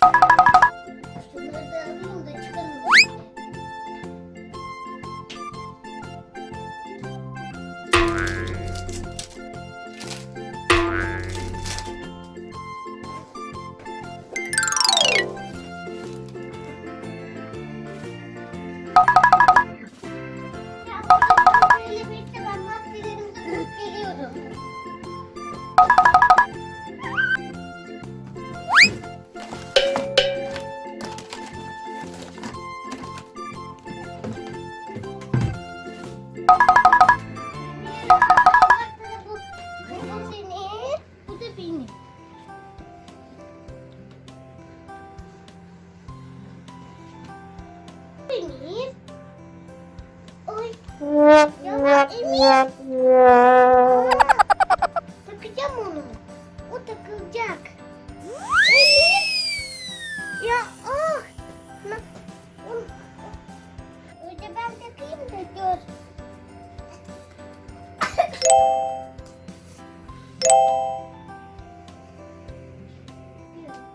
you Takacağım onu. O takılacak. Ya ah. Önce ben takayım da gör.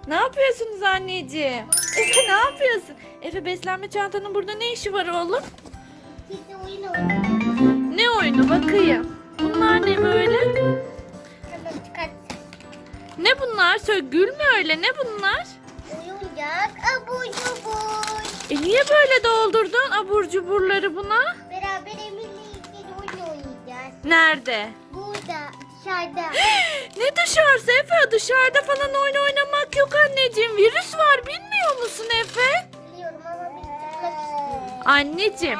Ne yapıyorsunuz anneciğim? Efe ne yapıyorsun? Efe beslenme çantanın burada ne işi var oğlum? Oyunu bakayım. Bunlar ne böyle? Ne bunlar? Söyle gülme öyle. Ne bunlar? Oyuncak abur cubur. E niye böyle doldurdun abur cuburları buna? Beraber Emir'le ilgili oyun oynayacağız. Nerede? Burada dışarıda. Ne dışarısı Efe? Dışarıda falan oyun oynamak yok anneciğim. Virüs var bilmiyor musun Efe? Biliyorum ama biz çıkmak istiyoruz. Anneciğim.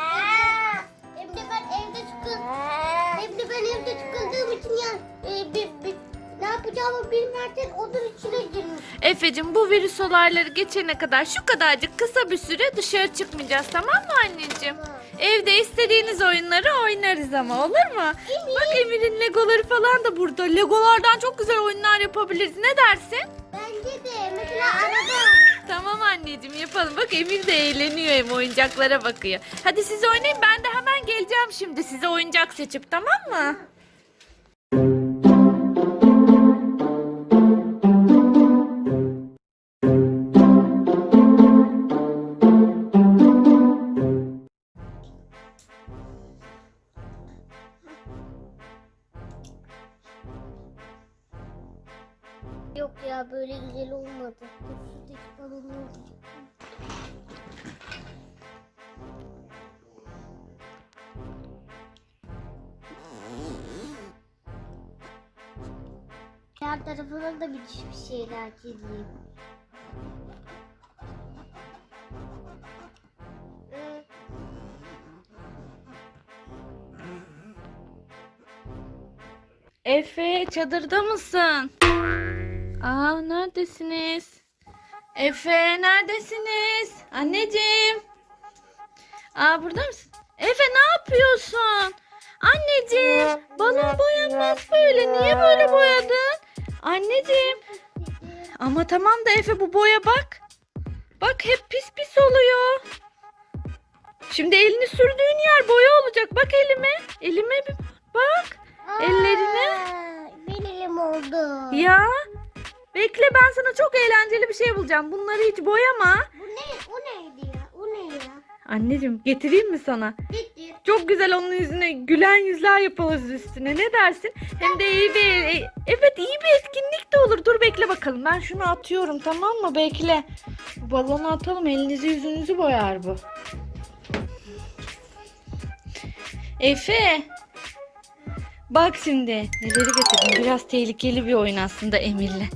E, bir, bir, ne yapacağımı bilmezken odun içine girmiş. Efe'cim bu virüs olayları geçene kadar şu kadarcık kısa bir süre dışarı çıkmayacağız tamam mı anneciğim? Tamam. Evde istediğiniz oyunları oynarız ama olur mu? Bak Emir'in legoları falan da burada. Legolardan çok güzel oyunlar yapabiliriz. Ne dersin? Bence de mesela araba. Tamam anneciğim yapalım. Bak Emir de eğleniyor hem oyuncaklara bakıyor. Hadi siz oynayın ben de hemen geleceğim şimdi size oyuncak seçip tamam mı? Yok Diğer tarafına da bir bir şeyler çizeyim. Ee, Efe çadırda mısın? Aa neredesiniz? Efe neredesiniz? Anneciğim. Aa burada mısın? Efe ne yapıyorsun? Anneciğim balon boyanmaz böyle. Niye böyle boyadın? Anneciğim. Ama tamam da Efe bu boya bak. Bak hep pis pis oluyor. Şimdi elini sürdüğün yer boya olacak. Bak elime. Elime bir bak. Ellerine. Aa, Benim elim oldu. Ya bekle ben sana çok eğlenceli bir şey bulacağım. Bunları hiç boyama. Bu ne? O neydi ya? O ne ya? Anneciğim getireyim mi sana? Getir. Çok güzel onun yüzüne gülen yüzler yaparız üstüne. Ne dersin? Hem de iyi bir e- evet iyi bir etkinlik de olur. Dur bekle bakalım. Ben şunu atıyorum tamam mı? Bekle. Balonu atalım. Elinizi yüzünüzü boyar bu. Efe. Bak şimdi neleri getirdim. Biraz tehlikeli bir oyun aslında Emir'le.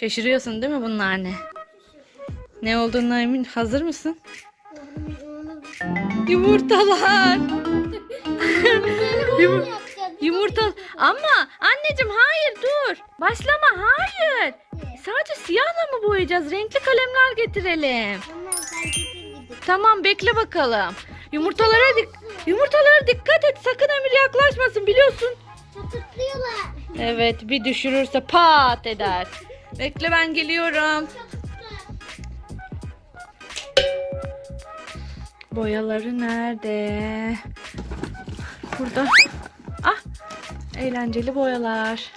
Şaşırıyorsun değil mi bunlar ne? Ne olduğuna emin. Hazır mısın? Yumurtalar. Yum- Yumurta. Ama anneciğim hayır dur. Başlama hayır. Sadece siyahla mı boyayacağız? Renkli kalemler getirelim. Tamam bekle bakalım. Yumurtalara dik yumurtalara dikkat et. Sakın Emir yaklaşmasın biliyorsun. Evet bir düşürürse pat eder. Bekle ben geliyorum. Boyaları nerede? Burada. Ah! Eğlenceli boyalar.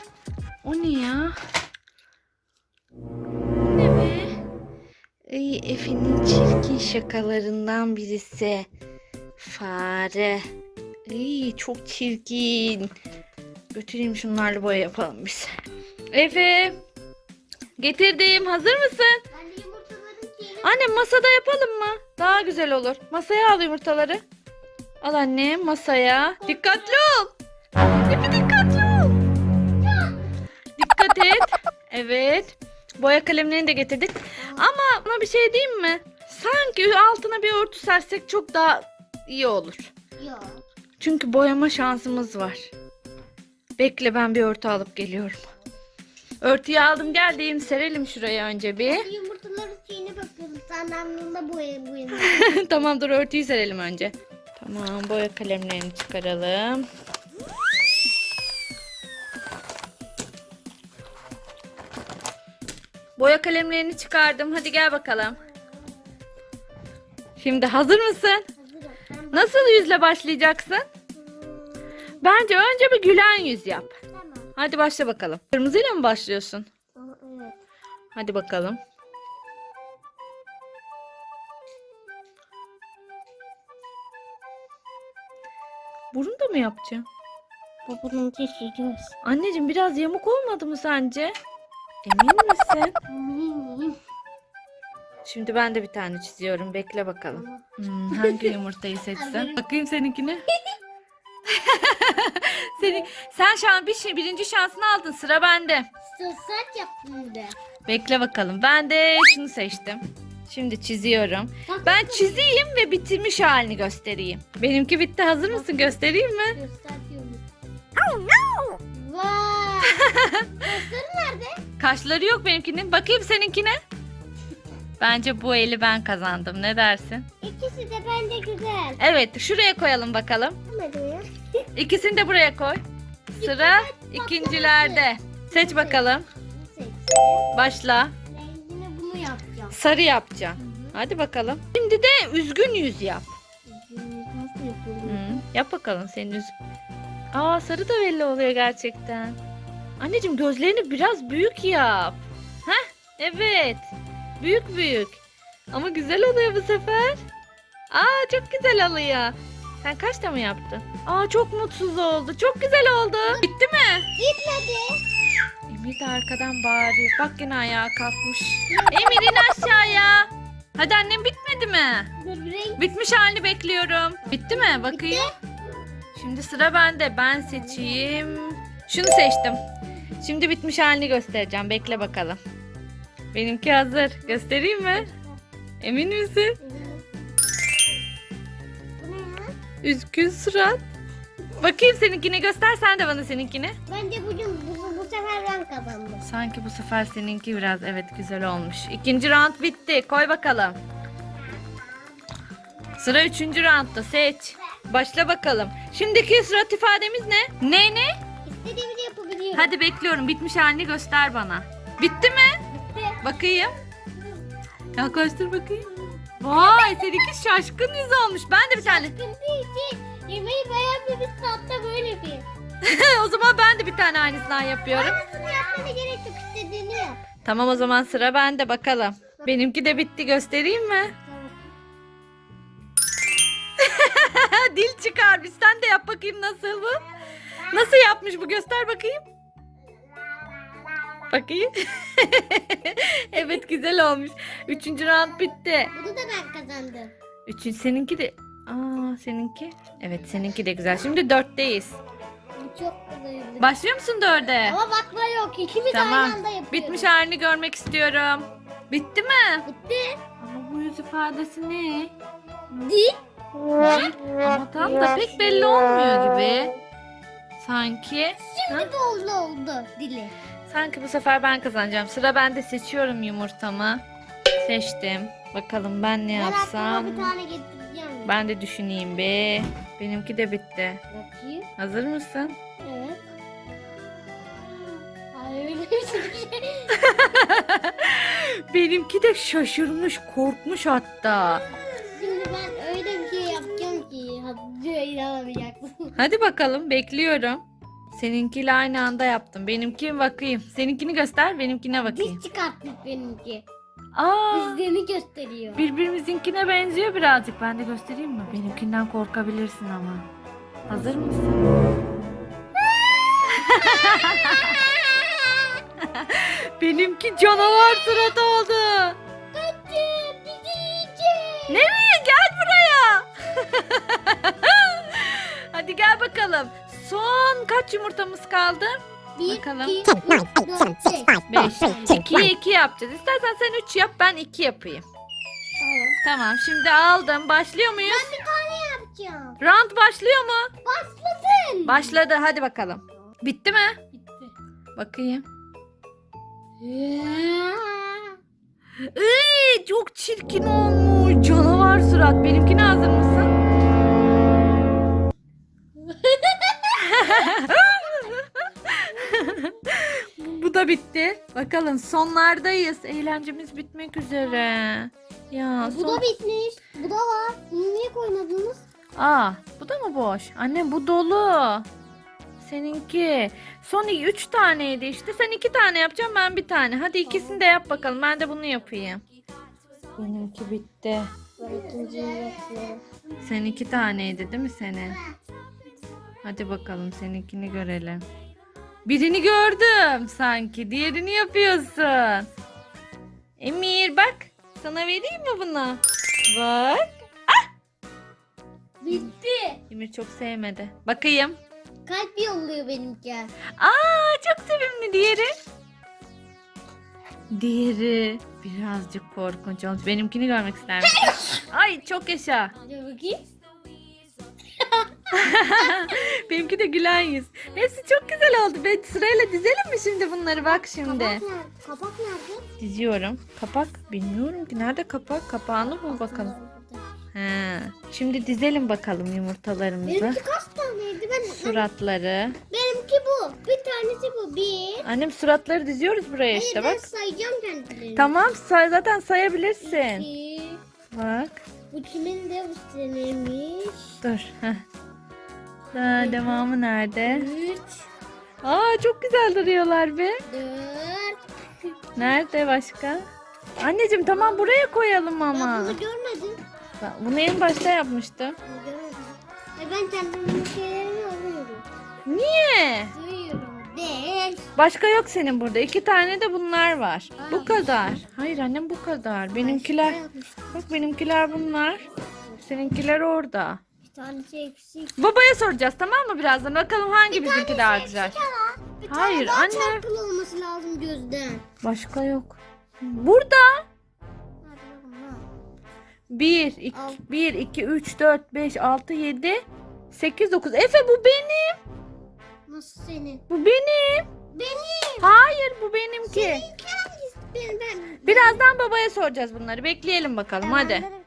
O ne ya? Ne be? Ay, Efe'nin çirkin şakalarından birisi. Fare. Ay, çok çirkin. Götüreyim şunlarla boya yapalım biz. Efe. Getirdim. Hazır mısın? Anne masada yapalım mı? Daha güzel olur. Masaya al yumurtaları. Al anne masaya. Dikkatli ol. Efe dikkatli ol. Dikkat et. Evet. Boya kalemlerini de getirdik. Ama buna bir şey diyeyim mi? Sanki altına bir örtü sersek çok daha iyi olur. yok. Çünkü boyama şansımız var. Bekle ben bir örtü alıp geliyorum. Örtüyü aldım geldim. Serelim şuraya önce bir. Ben anlamda boya boya. tamam dur örtüyü serelim önce. Tamam boya kalemlerini çıkaralım. Boya kalemlerini çıkardım. Hadi gel bakalım. Şimdi hazır mısın? Hazırım. Nasıl yüzle başlayacaksın? Bence önce bir gülen yüz yap. Tamam. Hadi başla bakalım. Kırmızıyla mı başlıyorsun? Evet. Hadi bakalım. Mı yapacağım? Babanın çeşidi Anneciğim biraz yamuk olmadı mı sence? Emin misin? Eminim. Şimdi ben de bir tane çiziyorum. Bekle bakalım. Hmm, hangi yumurtayı seçsem? Bakayım seninkine. Seni, sen şu an bir şey, birinci şansını aldın. Sıra bende. Saç yaptım de. Bekle bakalım. Ben de şunu seçtim. Şimdi çiziyorum. Ben çizeyim ve bitirmiş halini göstereyim. Benimki bitti. Hazır mısın? Göstereyim mi? Gösteriyorum. Vay. Gözleri nerede? Kaşları yok benimkinin. Bakayım seninkine. Bence bu eli ben kazandım. Ne dersin? İkisi de bence güzel. Evet, şuraya koyalım bakalım. Ya. İkisini de buraya koy. Sıra ikincilerde. Seç bakalım. Başla. Sarı yapacağım. Hadi bakalım. Şimdi de üzgün yüz yap. Nasıl yapılıyor? Hı, yap bakalım senin yüz. Aa sarı da belli oluyor gerçekten. Anneciğim gözlerini biraz büyük yap. Heh evet. Büyük büyük. Ama güzel oluyor bu sefer. Aa çok güzel oluyor. Sen kaçta mı yaptın? Aa çok mutsuz oldu. Çok güzel oldu. Bitti mi? Gitmedi. Emir de arkadan bağırıyor. Bak yine ayağa kalkmış. Emir in aşağıya. Hadi annem bitmedi mi? Dur renk. Bitmiş halini bekliyorum. Bitti mi? Bakayım. Şimdi sıra bende. Ben seçeyim. Şunu seçtim. Şimdi bitmiş halini göstereceğim. Bekle bakalım. Benimki hazır. Göstereyim mi? Emin misin? Bu ne ya? Üzgün surat. Bakayım seninkini göster sen de bana seninkini. Bence bugün bu, ben kazandım. Sanki bu sefer seninki biraz evet güzel olmuş. İkinci round bitti. Koy bakalım. Sıra üçüncü roundda seç. Başla bakalım. Şimdiki surat ifademiz ne? Ne ne? İstediğimi de yapabiliyorum. Hadi bekliyorum. Bitmiş halini göster bana. Bitti mi? Bitti. Bakayım. Yaklaştır bakayım. Vay seninki şaşkın yüz olmuş. Ben de bir tane. Sıkıntı için yemeği beğenmemişsin hatta böyle bir. o zaman ben de bir tane aynısından yapıyorum. Aynısını yapmana gerek yok istediğini yap. Tamam o zaman sıra bende bakalım. Benimki de bitti göstereyim mi? dil çıkarmış. Sen de yap bakayım nasıl bu? Nasıl yapmış bu? Göster bakayım. Bakayım. evet güzel olmuş. Üçüncü round bitti. Bunu da ben kazandım. Üçüncü seninki de... Aa seninki? Evet seninki de güzel. Şimdi dörtteyiz. Çok güzel. Başlıyor musun dörde? Ama bakma yok. İkimiz Tamam. aynı anda yapıyoruz. Bitmiş halini görmek istiyorum. Bitti mi? Bitti. Ama bu yüz ifadesi ne? Dil. Ama tam da pek belli olmuyor gibi. Sanki. Şimdi de oldu oldu dili. Sanki bu sefer ben kazanacağım. Sıra bende seçiyorum yumurtamı. Seçtim. Bakalım ben ne Ben yapsam. aklıma bir tane getireceğim. Ben de düşüneyim be. Benimki de bitti. Bakayım. Hazır mısın? Evet. Ay öyle bir şey. Benimki de şaşırmış, korkmuş hatta. Şimdi ben öyle bir şey yapacağım ki Hatice inanamayacaksın. Hadi bakalım bekliyorum. Seninkiyle aynı anda yaptım. Benimki bakayım. Seninkini göster, benimkine bakayım. Diş çıkarttık benimki. Aa, Dizlerini gösteriyor. birbirimizinkine benziyor birazcık. Ben de göstereyim mi? Benimkinden korkabilirsin ama. Hazır mısın? Benimki canavar surat oldu. Kaçın bizi yiyecek. Nereye? Gel buraya. Hadi gel bakalım. Son kaç yumurtamız kaldı? Bakalım. iki, üç, dört, beş. 5. 2'ye 2 yapacağız. İstersen sen 3 yap ben 2 yapayım. Tamam. Tamam şimdi aldım. Başlıyor muyuz? Ben bir tane yapacağım. Round başlıyor mu? Başlasın. Başladı. Hadi bakalım. Bitti mi? Bitti. Bakayım. Iy, çok çirkin olmuş. Canavar surat. Benimkine hazır mısın? Da bitti. Bakalım sonlardayız. Eğlencemiz bitmek üzere. Ya Bu son... da bitmiş. Bu da var. Bunu niye koymadınız? Aa, bu da mı boş? Anne bu dolu. Seninki. Son 3 taneydi işte. Sen 2 tane yapacaksın ben bir tane. Hadi ikisini de yap bakalım. Ben de bunu yapayım. Benimki bitti. Sen 2 taneydi değil mi senin? Hadi bakalım seninkini görelim. Birini gördüm sanki. Diğerini yapıyorsun. Emir bak. Sana vereyim mi bunu? Bak. Bitti. Emir çok sevmedi. Bakayım. Kalp yolluyor benimki. Aa çok sevimli diğeri. Diğeri birazcık korkunç olmuş. Benimkini görmek ister misin? Ay çok yaşa. Hadi bakayım. Benimki de gülen yüz. Hepsi çok güzel oldu. Ben sırayla dizelim mi şimdi bunları? Bak şimdi. Kapak nerede? Kapak nerede? Diziyorum. Kapak bilmiyorum ki. Nerede kapak? Kapağını bul bakalım. He. Şimdi dizelim bakalım yumurtalarımızı. Benimki kaç taneydi? Ben, Suratları. benimki bu. Bir tanesi bu. Bir. Annem suratları diziyoruz buraya işte Hayır ben bak. sayacağım kendilerini. Tamam say zaten sayabilirsin. İki. Bak. Bu kimin de bu senemiş. Dur. Heh. Daha devamı nerede? Üç. Aa çok güzel duruyorlar be. Dört. Nerede başka? Anneciğim tamam buraya koyalım Ben ama. bunu görmedim. Ben Bunu en başta yapmıştım. Bunu görmedim. E ben kendimin şeylerini alıyorum. Niye? Duyuyorum. Beş. Başka yok senin burada. İki tane de bunlar var. Aa. Bu kadar. Hayır annem bu kadar. Benimkiler. Bak benimkiler bunlar. Seninkiler orada. Bir tanesi eksik. Babaya soracağız tamam mı birazdan? Bakalım hangi bizimki daha güzel. Bir Hayır, tane daha anne. çarpılı olması lazım gözden. Başka yok. Burada. Hadi bakalım. 1, 2, Al. 1, 2, 3, 4, 5, 6, 7, 8, 9. Efe bu benim. Nasıl senin? Bu benim. Benim. Hayır bu benimki. Seninki hangisi? Ben, ben. Birazdan babaya soracağız bunları. Bekleyelim bakalım hadi.